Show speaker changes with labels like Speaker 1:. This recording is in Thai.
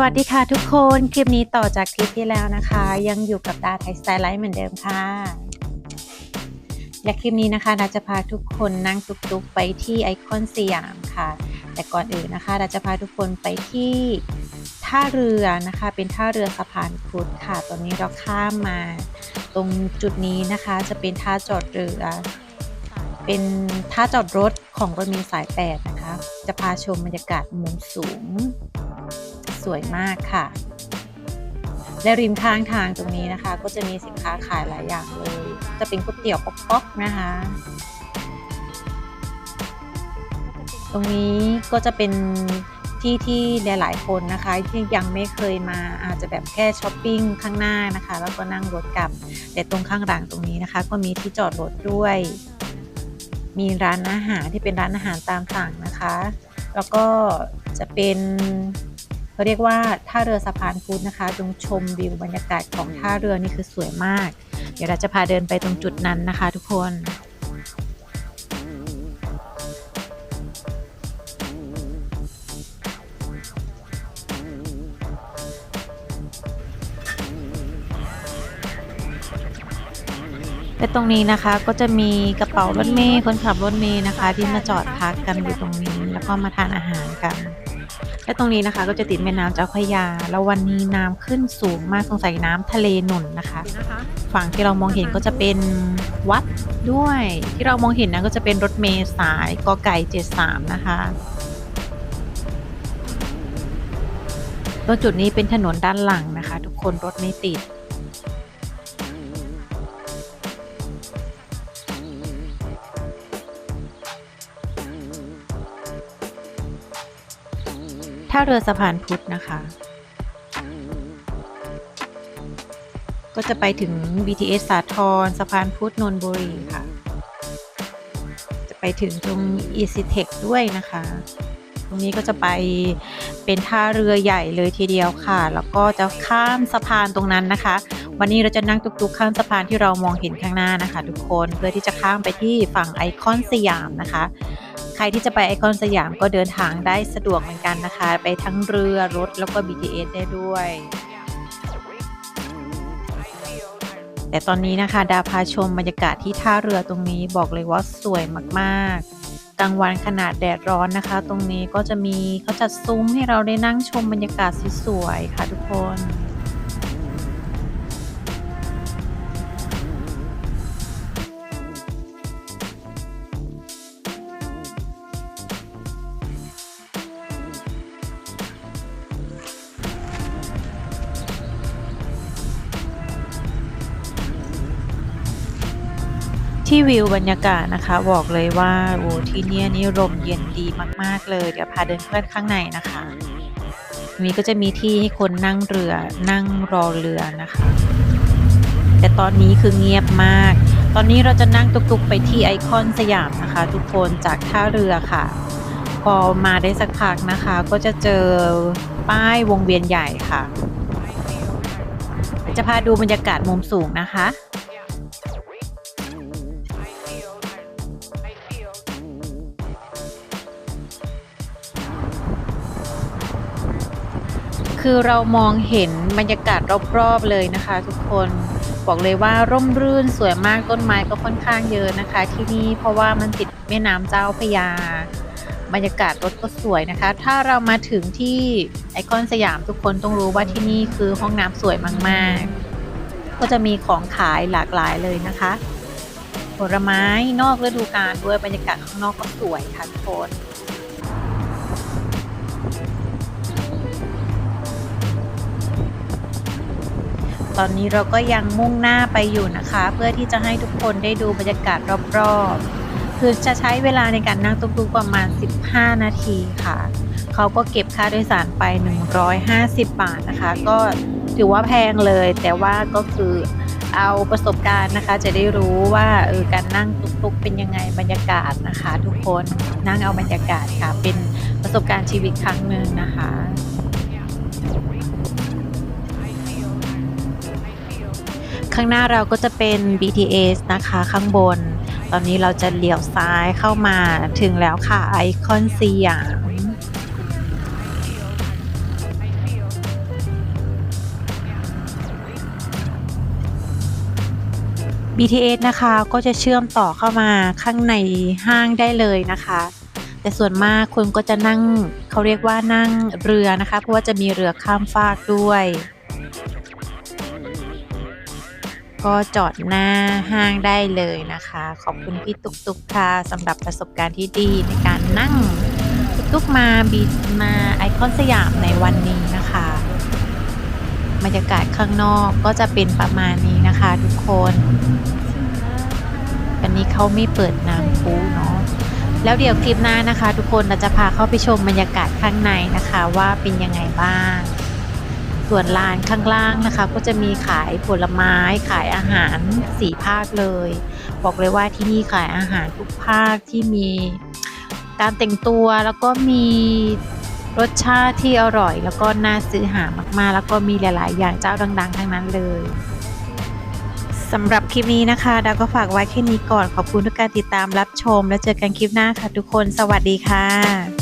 Speaker 1: วัสดีค่ะทุกคน คลิปนี้ต่อจากคลิปที่แล้วนะคะ ยังอยู่กับดาไทยสไตล์ไลฟ์เหมือนเดิมค่ะ และคลิปนี้นะคะดาจะพาทุกคนนั่งตุกๆไปที่ไอคอนสยามค่ะ แต่ก่อนอื่นนะคะดาจะพาทุกคนไปที่ท่าเรือนะคะ เป็นท่าเรือสะพานพุทธค่ะ ตอนนี้เราข้ามมา ตรงจุดนี้นะคะจะเป็นท่าจอดเรือ เป็นท่าจอดรถของรถเมล์สายแปดนะคะ จะพาชมบรรยากาศมุมสูง สวยมากค่ะ และริมข้างทางตรงนี้นะคะ ก็จะมีสินค้าขายหลายอย่างเลย จะเป็นก๋วยเตี๋ยวป๊อกๆนะคะ ตรงนี้ก็จะเป็นที่ที่หลายๆคนนะคะที่ยังไม่เคยมาอาจจะแบบแค่ช้อปปิ้งข้างหน้านะคะ แล้วก็นั่งรถกลับ แต่ตรงข้างหลังตรงนี้นะคะ ก็มีที่จอดรถด้วย มีร้านอาหารที่เป็นร้านอาหารตามสั่งนะคะ แล้วก็จะเป็น เขาเรียกว่าท่าเรือสะพานพุทธนะคะจงชมวิวบรรยากาศของท่าเรือนี่คือสวยมาก เดี๋ยวเราจะพาเดินไปตรงจุดนั้นนะคะ ทุกคนและตรงนี้นะคะก็จะมีกระเป๋ารถเมย์คนขับรถเมย์นะคะ ที่มาจอดพักกันอยู่ตรงนี้ แล้วก็มาทานอาหารกัน และตรงนี้นะคะก็จะติดแม่น้ำเจ้าพระยา แล้ววันนี้น้ำขึ้นสูงมากสงสัยน้ำทะเลหนุนนะคะ ฝั่งที่เรามองเห็นก็จะเป็นวัดด้วย ที่เรามองเห็นนะก็จะเป็นรถเมล์สายกอไก่73 นะคะตรงจุดนี้เป็นถนนด้านหลังนะคะ ทุกคนรถไม่ติด ท่าเรือสะพานพุทธนะคะ ก็จะไปถึง BTS สาทรสะพานพุทธนนทบุรีค่ะ จะไปถึงตรง EasyTech ด้วยนะคะ ตรงนี้ก็จะไปเป็นท่าเรือใหญ่เลยทีเดียวค่ะ แล้วก็จะข้ามสะพานตรงนั้นนะคะ วันนี้เราจะนั่งตุกๆข้ามสะพานที่เรามองเห็นข้างหน้านะคะ ทุกคนเพื่อที่จะข้ามไปที่ฝั่งไอคอนสยามนะคะ รที่จะไปไอคอนสยามก็เดินทางได้สะดวกเหมือนกันนะคะ ไปทั้งเรือรถแล้วก็ BTS ได้ด้วย แต่ตอนนี้นะคะ ดาพาชมบรรยากาศที่ท่าเรือตรงนี้บอกเลยว่าสวยมากๆ กลางวันขนาดแดดร้อนนะคะ ตรงนี้ก็จะมีเขาจัดซุ้มให้เราได้นั่งชมบรรยากาศสวยๆค่ะทุกคน ที่วิวบรรยากาศนะคะ บอกเลยว่าโอ้ที่เนี่ยนี่ลมเย็นดีมาก ๆ เลย เดี๋ยวพาเดินเพื่อนข้างในนะคะนี้ก็จะมีที่ให้คนนั่งเรือนั่งรอเรือนะคะ แต่ตอนนี้คือเงียบมาก ตอนนี้เราจะนั่งตุกๆไปที่ไอคอนสยามนะคะ ทุกคนจากท่าเรือค่ะ พอมาได้สักพักนะคะ ก็จะเจอป้ายวงเวียนใหญ่ค่ะ จะพาดูบรรยากาศมุมสูงนะคะ คือเรามองเห็นบรรยากาศรอบๆเลยนะคะ ทุกคนบอกเลยว่าร่มรื่นสวยมากต้นไม้ก็ค่อนข้างเยอะนะคะ ที่นี่เพราะว่ามันติดแม่น้ำเจ้าพยา บรรยากาศรถก็สวยนะคะ ถ้าเรามาถึงที่ไอคอนสยามทุกคนต้องรู้ว่าที่นี่คือห้องน้ำสวยมากๆ ก็จะมีของขายหลากหลายเลยนะคะ ผลไม้นอกฤดูกาลด้วยบรรยากาศข้างนอกก็สวยค่ะทุกคน อนนี้เราก็ยังมุ่งหน้าไปอยู่นะคะ เพื่อที่จะให้ทุกคนได้ดูบรรยากาศรอบๆ คือจะใช้เวลาในการนั่งตุ๊กๆประมาณ 15 นาทีค่ะ เขาก็เก็บค่าโดยสารไป 150 บาทนะคะ ก็ถือว่าแพงเลย แต่ว่าก็คือเอาประสบการณ์นะคะ จะได้รู้ว่าเออการนั่งตุ๊กๆเป็นยังไงบรรยากาศนะคะ ทุกคนนั่งเอาบรรยากาศค่ะ เป็นประสบการณ์ชีวิตครั้งหนึ่งนะคะ ข้างหน้าเราก็จะเป็น BTS นะคะข้างบน ตอนนี้เราจะเลี้ยวซ้ายเข้ามาถึงแล้วค่ะไอคอนสยามบีทนะคะก็จะเชื่อมต่อเข้ามาข้างในห้างได้เลยนะคะ แต่ส่วนมากคุณก็จะนั่งเขาเรียกว่านั่งเรือนะคะ เพราะว่าจะมีเรือข้ามฟากด้วย ก็จอดหน้าห้างได้เลยนะคะ ขอบคุณพี่ตุ๊กตุ๊กค่ะสำหรับประสบการณ์ที่ดีในการนั่งตุ๊กๆมาบีมาไอคอนสยามในวันนี้นะคะบรรยากาศข้างนอกก็จะเป็นประมาณนี้นะคะ ทุกคนวันนี้เขาไม่เปิดน้ำพุเนาะแล้วเดี๋ยวคลิปหน้านะคะ ทุกคนเราจะพาเข้าไปชมบรรยากาศข้างในนะคะ ว่าเป็นยังไงบ้าง ส่วนลานข้างล่างนะคะ ก็จะมีขายผลไม้ขายอาหารสี่ภาคเลย บอกเลยว่าที่นี่ขายอาหารทุกภาคที่มีการแต่งตัวแล้วก็มีรสชาติที่อร่อย แล้วก็น่าซื้อหามากๆ แล้วก็มีหลาย ๆ อย่างเจ้าดัง ๆ ทั้งนั้นเลยสำหรับคลิปนี้นะคะดาวก็ฝากไว้แค่นี้ก่อนขอบคุณทุกการติดตามรับชม แล้วเจอกันคลิปหน้าค่ะทุกคน สวัสดีค่ะ